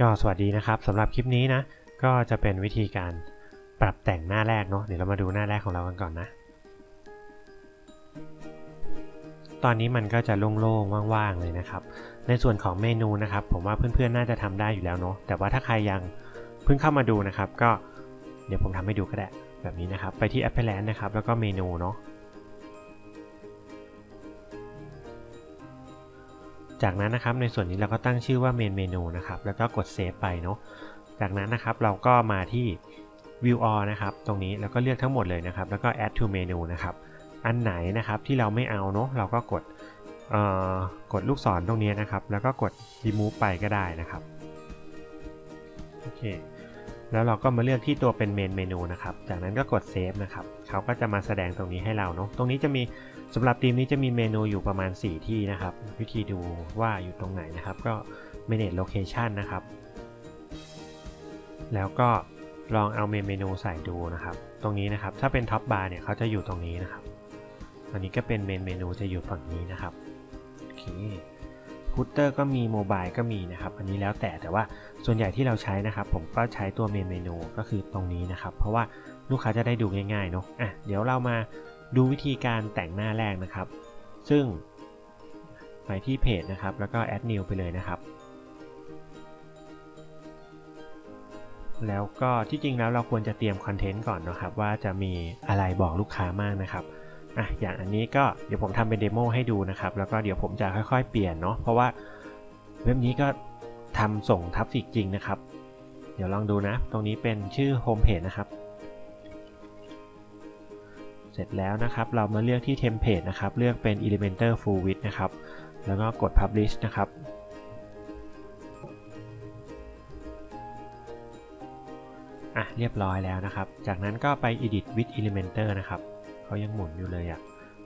ก็สวัสดีนะครับสำหรับคลิปนี้นะ ก็จะเป็นวิธีการปรับแต่งหน้าแรกเนาะเดี๋ยวเรามาดูหน้าแรกของเรากันก่อนนะ ตอนนี้มันก็จะโล่งๆว่างๆเลยนะครับ ในส่วนของเมนูนะครับ ผมว่าเพื่อนๆน่าจะทำได้อยู่แล้วเนาะแต่ว่าถ้าใครยังเพิ่งเข้ามาดูนะครับ ก็เดี๋ยวผมทำให้ดูก็ได้แบบนี้นะครับ ไปที่ a p p l a n นะครับ แล้วก็เมนูเนาะ จากนั้นนะครับในส่วนนี้เราก็ตั้งชื่อว่า main menu นะครับแล้วก็กด save ไปเนาะจากนั้นนะครับเราก็มาที่ view all นะครับตรงนี้แล้วก็เลือกทั้งหมดเลยนะครับแล้วก็ add to menu นะครับอันไหนนะครับที่เราไม่เอาเนาะเราก็กดกดลูกศรตรงนี้นะครับ แล้วก็กด remove ไปก็ได้นะครับโอเคแล้วเราก็มาเลือกที่ตัวเป็น main menu นะครับ จากนั้นก็กด save นะครับ เขาก็จะมาแสดงตรงนี้ให้เราเนาะ ตรงนี้จะมี สำหรับทีมนี้จะมีเมนูอยู่ประมาณ 4 ที่นะครับ วิธีดูว่าอยู่ตรงไหนนะครับ ก็ manage location นะครับ แล้วก็ลองเอาเมนูใส่ดูนะครับ ตรงนี้นะครับ ถ้าเป็นท็อปบาร์เนี่ยเขาจะอยู่ตรงนี้นะครับ อันนี้ก็เป็นเมนเมนูจะอยู่ฝั่งนี้นะครับ โอเคพุตเตอร์ก็มีโมบายก็มีนะครับ อันนี้แล้วแต่แต่ว่าส่วนใหญ่ที่เราใช้นะครับ ผมก็ใช้ตัวเมนเมนูก็คือตรงนี้นะครับ เพราะว่าลูกค้าจะได้ดูง่ายๆเนาะ อะ เดี๋ยวเรามา ดูวิธีการแต่งหน้าแรกนะครับ ซึ่งไปที่เพจนะครับ แล้วก็ add new ไปเลยนะครับ แล้วก็ที่จริงแล้วเราควรจะเตรียมคอนเทนต์ก่อนนะครับ ว่าจะมีอะไรบอกลูกค้ามากนะครับอะอย่างอันนี้ก็เดี๋ยวผมทำเป็นเดโมให้ดูนะครับ แล้วก็เดี๋ยวผมจะค่อยๆ เปลี่ยนเนาะเพราะว่าเว็บนี้ก็ทำส่งทับสิกจริงนะครับ เดี๋ยวลองดูนะ ตรงนี้เป็นชื่อโฮมเพจนะครับ เสร็จแล้วนะครับ เรามาเลือกที่เทมเพลตนะครับ เลือกเป็น Elementor Full Width นะครับ แล้วก็กด Publish นะครับอะเรียบร้อยแล้วนะครับ จากนั้นก็ไป Edit with Elementor นะครับเขายังหมุนอยู่เลยอะ่ะ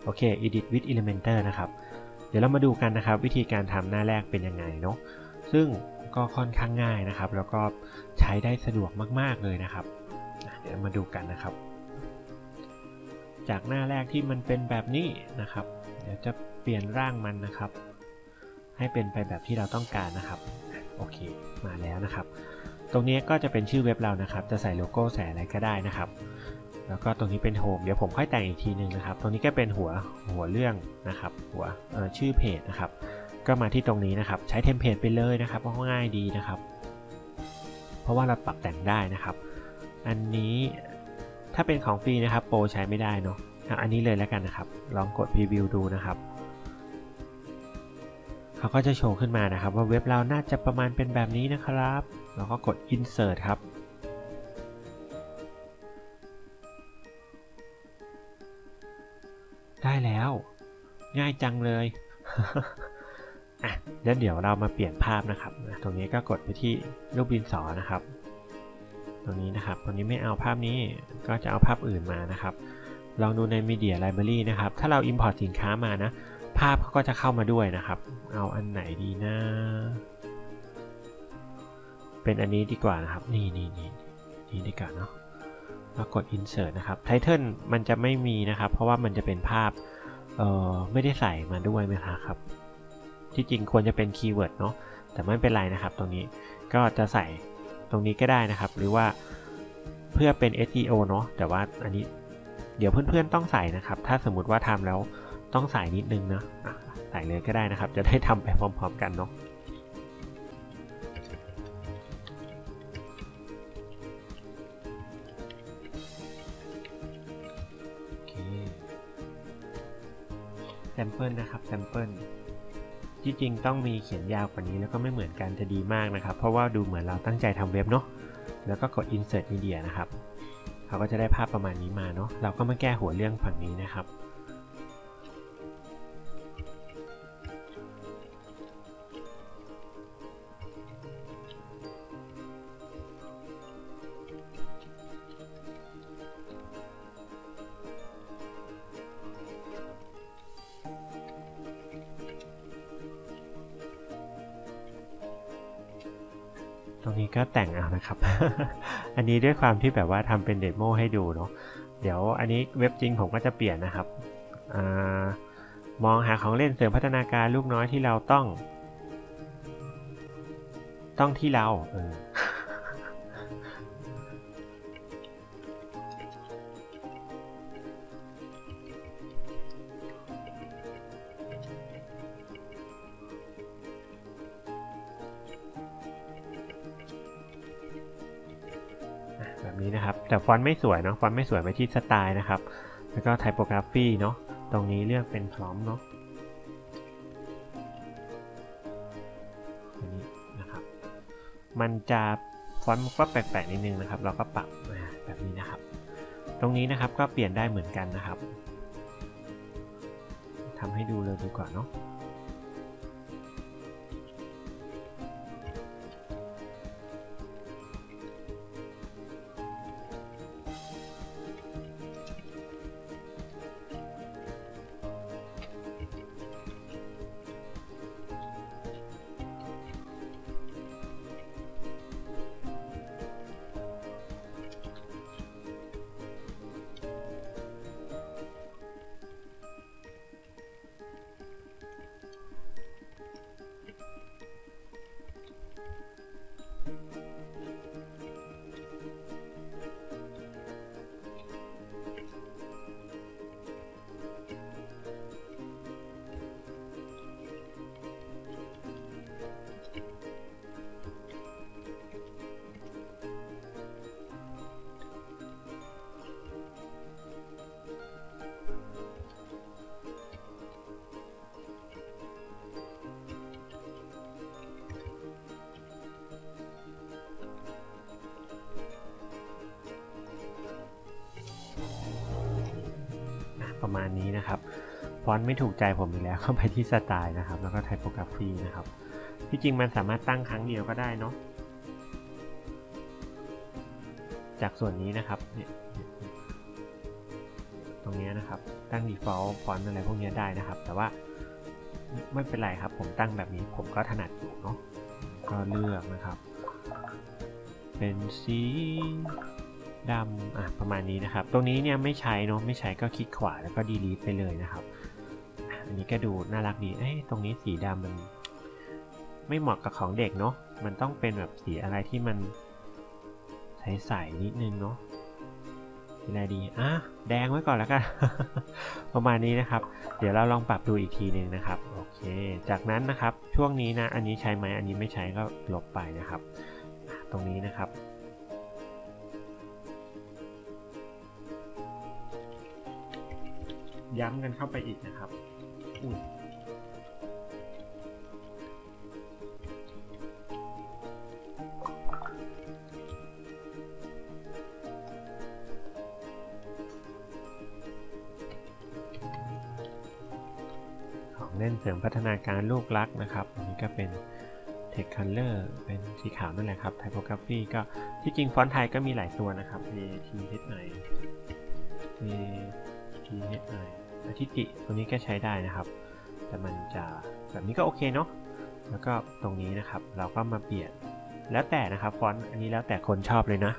โอเค Edit with Elementor นะครับ เดี๋ยวเรามาดูกันนะครับ วิธีการทำหน้าแรกเป็นยังไงเนาะ ซึ่งก็ค่อนข้างง่ายนะครับ แล้วก็ใช้ได้สะดวกมาก ๆ เลยนะครับ เดี๋ยวมาดูกันนะครับ จากหน้าแรกที่มันเป็นแบบนี้นะครับ เดี๋ยวจะเปลี่ยนร่างมันนะครับ ให้เป็นไปแบบที่เราต้องการนะครับ โอเค มาแล้วนะครับ ตรงนี้ก็จะเป็นชื่อเว็บเรานะครับ จะใส่โลโก้ใส่อะไรก็ได้นะครับ แล้วก็ตรงนี้เป็นโฮม เดี๋ยวผมค่อยแต่งอีกทีหนึ่งนะครับ ตรงนี้ก็เป็นหัวหัวเรื่องนะครับ หัวชื่อเพจนะครับ ก็มาที่ตรงนี้นะครับ ใช้เทมเพลตไปเลยนะครับ เพราะง่ายดีนะครับ เพราะว่าเราปรับแต่งได้นะครับ อันนี้ ถ้าเป็นของฟรีนะครับโปรใช้ไม่ได้เนาะอันนี้เลยแล้วกันนะครับ ลองกดพรีวิวดูนะครับเขาก็จะโชว์ขึ้นมานะครับ ว่าเว็บเราน่าจะประมาณเป็นแบบนี้นะครับเราก็กด insert ครับได้แล้ว ง่ายจังเลยอะแล้วเดี๋ยวเรามาเปลี่ยนภาพนะครับ ตรงนี้ก็กดไปที่รูปดินสอนะครับ ตรงนี้นะครับตรงนี้ไม่เอาภาพนี้ก็จะเอาภาพอื่นมานะครับ ลองดูใน Media Library นะครับ ถ้าเรา Import สินค้ามานะ ภาพเขาก็จะเข้ามาด้วยนะครับ เอาอันไหนดีนะ เป็นอันนี้ดีกว่านะครับ นี่นี่นี่นี่ดีกว่าเนาะแล้วกด insert นะครับไทเทิลมันจะไม่มีนะครับ เพราะว่ามันจะเป็นภาพเอ่อไม่ได้ใส่มาด้วยนะครับ ที่จริงควรจะเป็นคีย์เวิร์ดเนาะแต่ไม่เป็นไรนะครับตรงนี้ก็จะใส่ ตรงนี้ก็ได้นะครับ หรือว่าเพื่อเป็น SEO เนาะแต่ว่าอันนี้เดี๋ยวเพื่อนๆต้องใส่นะครับ ถ้าสมมติว่าทำแล้วต้องใส่นิดนึงนะะใส่เลยก็ได้นะครับ จะได้ทำไปพร้อมๆกันเนาะแซมเปิลนะครับแซมเปิล ที่จริงต้องมีเขียนยาวกว่านี้แล้วก็ไม่เหมือนกันจะดีมากนะครับ เพราะว่าดูเหมือนเราตั้งใจทำเว็บเนาะแล้วก็กด insert media นะครับ เขาก็จะได้ภาพประมาณนี้มาเนาะเราก็มาแก้หัวเรื่องฝั่งนี้นะครับ ก็แต่งเอานะครับ อันนี้ด้วยความที่แบบว่าทำเป็นเดโมให้ดูเนาะ เดี๋ยวอันนี้เว็บจริงผมก็จะเปลี่ยนนะครับอมองหาของเล่นเสริมพัฒนาการลูกน้อยที่เราต้อง ต้องที่เราเออ นี้นะครับ แต่ฟอนต์ไม่สวยเนาะฟอนต์ไม่สวยไปที่สไตล์นะครับ แล้วก็ typography เนาะตรงนี้เลือกเป็นพร้อมเนาะนนี้นะครับ มันจะฟอนต์ก็แปลกๆนิดนึงนะครับ เราก็ปรับมาแบบนี้นะครับ ตรงนี้นะครับก็เปลี่ยนได้เหมือนกันนะครับทำให้ดูเลยดีกว่าเนาะ ประมาณนี้นะครับฟอนต์ไม่ถูกใจผมอีกแล้วเข้าไปที่สไตล์นะครับ แล้วก็ typography นะครับที่จริงมันสามารถตั้งครั้งเดียวก็ได้เนาะจากส่วนนี้นะครับเนี่ยตรงนี้นะครับ ตั้ง default ฟอนต์อะไรพวกนี้ได้นะครับ แต่ว่าไม่เป็นไรครับ ผมตั้งแบบนี้ผมก็ถนัดอยู่เนาะก็เลือกนะครับ เป็นสี ดำอะประมาณนี้นะครับ ตรงนี้เนี่ยไม่ใช้เนาะไม่ใช้ก็คลิกขวาแล้วก็ delete ไปเลยนะครับ อันนี้ก็ดูน่ารักดีเอ้ยตรงนี้สีดำมัน ไม่เหมาะกับของเด็กเนาะมันต้องเป็นแบบสีอะไรที่มันใสๆนิดนึงเนาะสีอะไรดีอะแดงไว้ก่อนแล้วกัน ประมาณนี้นะครับ เดี๋ยวเราลองปรับดูอีกทีหนึ่งนะครับ โอเค จากนั้นนะครับ ช่วงนี้นะ อันนี้ใช้ไหม อันนี้ไม่ใช้ก็ลบไปนะครับ ตรงนี้นะครับ ย้ำกันเข้าไปอีกนะครับอุ้ยของเล่นเสริมพัฒนาการลูกรักนะครับอันนี้ก็เป็น Text Color เป็นสีขาวนั่นแหละครับ Typography ก็ที่จริงฟอนต์ไทยก็มีหลายตัวนะครับ A T H I A T H I อา ทิติตัวนี้ก็ใช้ได้นะครับ แต่มันจะแบบนี้ก็โอเคเนาะแล้วก็ตรงนี้นะครับ เราก็มาเปลี่ยนแล้วแต่นะครับฟอนต์อันนี้แล้วแต่คนชอบเลยนะ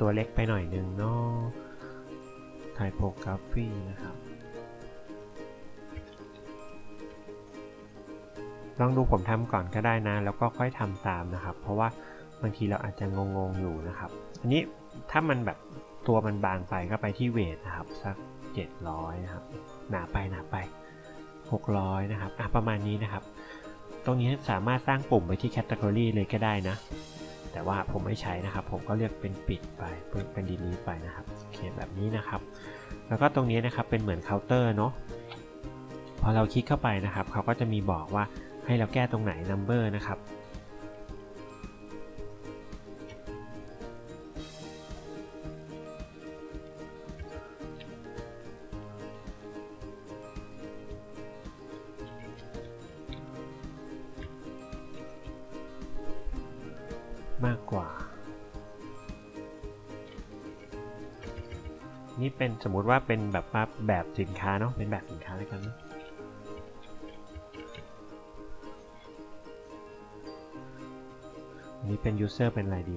ตัวเล็กไปหน่อยหนึ่งเนาะ typography นะครับ ลองดูผมทำก่อนก็ได้นะ แล้วก็ค่อยทำตามนะครับ เพราะว่าบางทีเราอาจจะงงๆอยู่นะครับ อันนี้ถ้ามันแบบตัวมันบางไปก็ไปที่เวทนะครับ สัก 700 นะครับ หนาไปหนาไป 600 นะครับอะประมาณนี้นะครับ ตรงนี้สามารถสร้างปุ่มไปที่ category เลยก็ได้นะ แต่ว่าผมไม่ใช้นะครับ ผมก็เลือกเป็นปิดไปเป็นดีลีไปนะครับโอเคแบบนี้นะครับ แล้วก็ตรงนี้นะครับเป็นเหมือนเคาน์เตอร์เนาะพอเราคลิกเข้าไปนะครับ เขาก็จะมีบอกว่าให้เราแก้ตรงไหน number นะครับ มากกว่า นี่เป็นสมมติว่าเป็นแบบว่าแบบสินค้าเนาะเป็นแบบสินค้าแล้วกันนะนี้เป็น user เป็นอะไรดี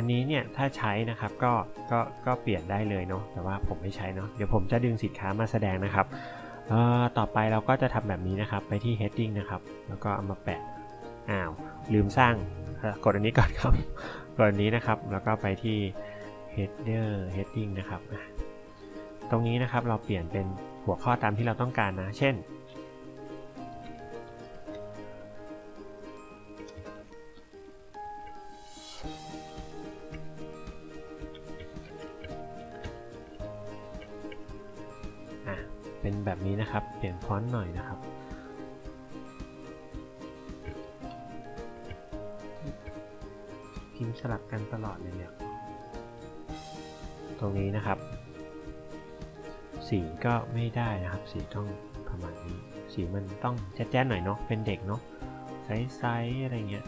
อันนี้เนี่ยถ้าใช้นะครับก็ก็ก็เปลี่ยนได้เลยเนาะแต่ว่าผมไม่ใช้เนาะเดี๋ยวผมจะดึงสินค้ามาแสดงนะครับต่อไปเราก็จะทำแบบนี้นะครับไปที่ heading นะครับแล้วก็เอามาแปะอ้าวลืมสร้างกดอันนี้ก่อนครับกดอันนี้นะครับ แล้วก็ไปที่ header heading นะครับ ตรงนี้นะครับเราเปลี่ยนเป็นหัวข้อตามที่เราต้องการนะ เช่น แบบนี้นะครับ เปลี่ยนฟอนต์หน่อยนะครับ พิมพ์สลับกันตลอดเลยเนี่ย ตรงนี้นะครับ สีก็ไม่ได้นะครับ สีต้องประมาณนี้ สีมันต้องแจ๊ดๆหน่อยเนาะ เป็นเด็กเนาะ ไซส์ๆอะไรเงี้ย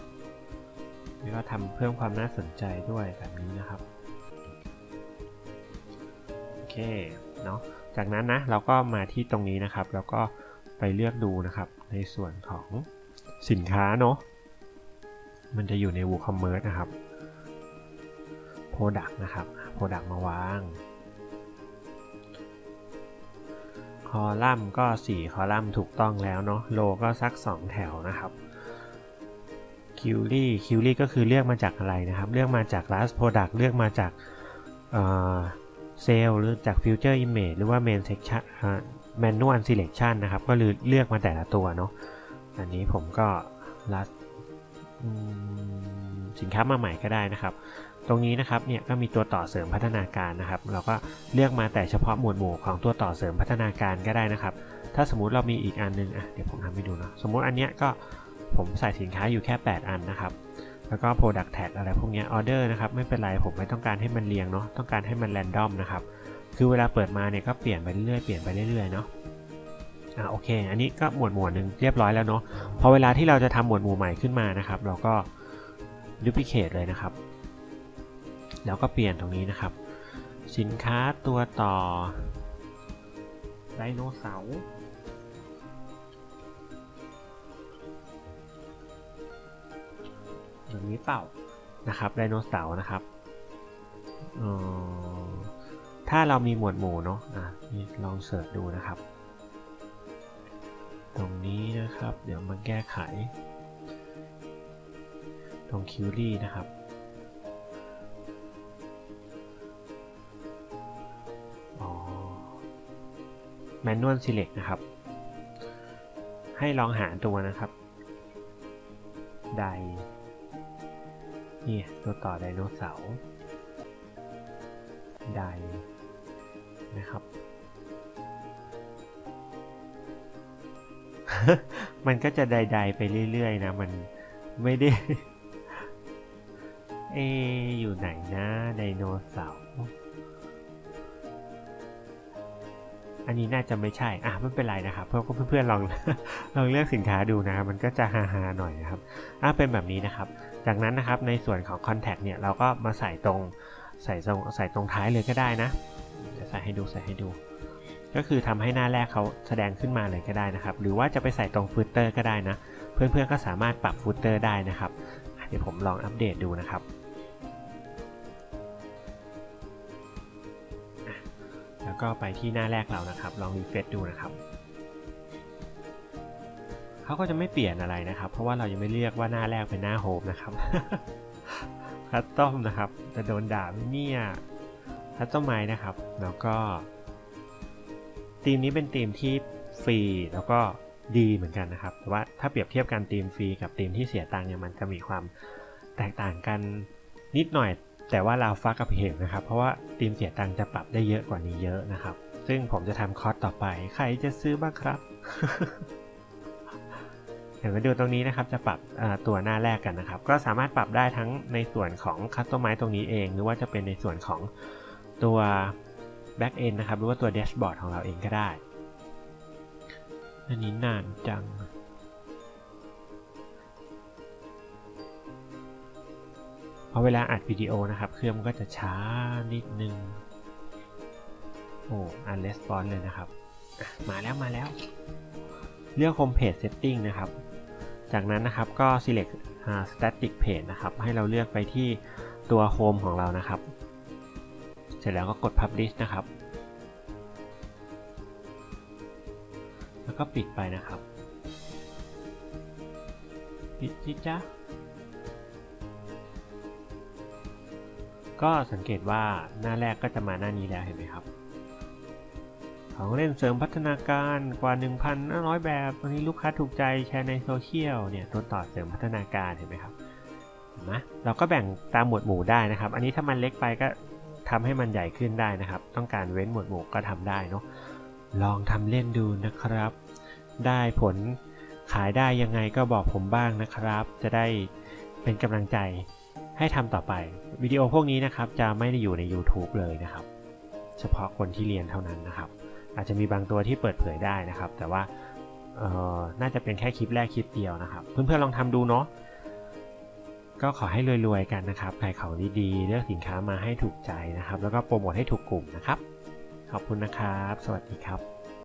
แล้วก็ทำเพิ่มความน่าสนใจด้วยแบบนี้นะครับ โอเค เนาะ จากนั้นนะเราก็มาที่ตรงนี้นะครับ แล้วก็ไปเลือกดูนะครับ ในส่วนของสินค้าเนาะมันจะอยู่ใน WooCommerce นะครับ Product นะครับ Product มาวาง คอลัมน์ก็ 4 คอลัมน์ถูกต้องแล้วเนาะโลก็สัก 2 แถวนะครับคิวรี่คิวรี่ก็คือเลือกมาจากอะไรนะครับ เลือกมาจาก last product เลือกมาจาก เซลล์หรือจาก Future Image หรือว่า Main Section Manual Selection นะครับ ก็เลือกมาแต่ละตัวเนาะอันนี้ผมก็รัดสินค้ามาใหม่ก็ได้นะครับ ตรงนี้นะครับเนี่ยก็มีตัวต่อเสริมพัฒนาการนะครับ เราก็เลือกมาแต่เฉพาะหมวดหมู่ของตัวต่อเสริมพัฒนาการก็ได้นะครับ ถ้าสมมุติเรามีอีกอันนึงอะเดี๋ยวผมทำให้ดูเนาะสมมุติอันเนี้ยก็ผมใส่สินค้าอยู่แค่ 8 อันนะครับ แล้วก็ product tag อะไรพวกนี้ order นะครับไม่เป็นไรผมไม่ต้องการให้มันเรียงเนาะต้องการให้มัน random นะครับคือเวลาเปิดมาเนี่ยก็เปลี่ยนไปเรื่อยๆเปลี่ยนไปเรื่อยๆเนาะอ่าโอเค อันนี้ก็หมวดหมวดหนึ่งเรียบร้อยแล้วเนาะพอเวลาที่เราจะทำหมวดหมู่ใหม่ขึ้นมานะครับ เราก็ duplicate เลยนะครับ แล้วก็เปลี่ยนตรงนี้นะครับ สินค้าตัวต่อไดโนเสาร์ เปล่านะครับไดโนเสาร์นะครับถ้าเรามีหมวดหมู่เนาะอะนี่ลองเสิร์ชดูนะครับ ตรงนี้นะครับ เดี๋ยวมาแก้ไข ตรงคิวรี่นะครับ Manual Select นะครับ ให้ลองหาตัวนะครับ ได นี่ตัวต่อไดโนเสาร์ไดนะครับ มันก็จะไดๆไปเรื่อยๆนะ มันไม่ได้ เอ อยู่ไหนนะไดโนเสาร์ อันนี้น่าจะไม่ใช่ อะไม่เป็นไรนะครับ เพื่อนเพื่อนลองลองเลือกสินค้าดูนะครับ มันก็จะฮาๆหน่อยนะครับ อะเป็นแบบนี้นะครับ จากนั้นนะครับในส่วนของ Contact เนี่ยเราก็มาใส่ตรงใส่ตรงใส่ตรงท้ายเลยก็ได้นะ จะใส่ให้ดูใส่ให้ดู ก็คือทำให้หน้าแรกเขาแสดงขึ้นมาเลยก็ได้นะครับ หรือว่าจะไปใส่ตรงฟุตเตอร์ก็ได้นะ เพื่อนๆก็สามารถปรับฟุตเตอร์ได้นะครับ เดี๋ยวผมลองอัปเดตดูนะครับ แล้วก็ไปที่หน้าแรกเรานะครับ ลองรีเฟรชดูนะครับเขาก็จะไม่เปลี่ยนอะไรนะครับ เพราะว่าเรายังไม่เรียกว่าหน้าแรกเป็นหน้าโฮมนะครับคัสตอมนะครับจะโดนด่าเนี่ยคัสตอมไมนะครับ แล้วก็ธีมนี้เป็นธีมที่ฟรีแล้วก็ดีเหมือนกันนะครับแต่ว่าถ้าเปรียบเทียบกันธีมฟรีกับธีมที่เสียตังค์เนี่ยมันจะมีความแตกต่างกันนิดหน่อย แต่ว่าเราฟักกับเพจนะครับ เพราะว่าทีมเสียตังค์จะปรับได้เยอะกว่านี้เยอะนะครับ ซึ่งผมจะทำคอร์สต่อไป ใครจะซื้อบ้างครับ เดี๋ยวมาดูตรงนี้นะครับ จะปรับตัวหน้าแรกกันนะครับ ก็สามารถปรับได้ทั้งในส่วนของคัสตอมไมซ์ตรงนี้เอง หรือว่าจะเป็นในส่วนของตัว Back End นะครับ หรือว่าตัว Dashboard ของเราเองก็ได้ อันนี้นานจัง พอเวลาอัดวิดีโอนะครับ เครื่องมันก็จะช้านิดนึง โอ้อันレスปอนเลยนะครับ มาแล้วมาแล้ว เลือก Home Page Setting นะครับ จากนั้นนะครับก็ select อ่า static page นะครับ ให้เราเลือกไปที่ตัว Home ของเรานะครับ เสร็จแล้วก็กด publish นะครับ แล้วก็ปิดไปนะครับ ปิดจิจ้า ก็สังเกตว่าหน้าแรกก็จะมาหน้านี้แล้วเห็นไหมครับ ของเล่นเสริมพัฒนาการกว่า 1,500 แบบตอนนี้ลูกค้าถูกใจแชร์ในโซเชียลเนี่ยตัวต่อเสริมพัฒนาการเห็นไหมครับเห็นไหมเราก็แบ่งตามหมวดหมู่ได้นะครับ อันนี้ถ้ามันเล็กไปก็ทำให้มันใหญ่ขึ้นได้นะครับ ต้องการเว้นหมวดหมู่ก็ทำได้เนาะลองทำเล่นดูนะครับ ได้ผลขายได้ยังไงก็บอกผมบ้างนะครับ จะได้เป็นกำลังใจ ให้ทำต่อไปวิดีโอพวกนี้นะครับจะไม่ได้อยู่ใน YouTube เลยนะครับ เฉพาะคนที่เรียนเท่านั้นนะครับ อาจจะมีบางตัวที่เปิดเผยได้นะครับ แต่ว่าออน่าจะเป็นแค่คลิปแรกคลิปเดียวนะครับ เพื่อนๆลองทำดูเนาะก็ขอให้รวยๆกันนะครับขายของดีๆเลือกสินค้ามาให้ถูกใจนะครับ แล้วก็โปรโมทให้ถูกกลุ่มนะครับ ขอบคุณนะครับ สวัสดีครับ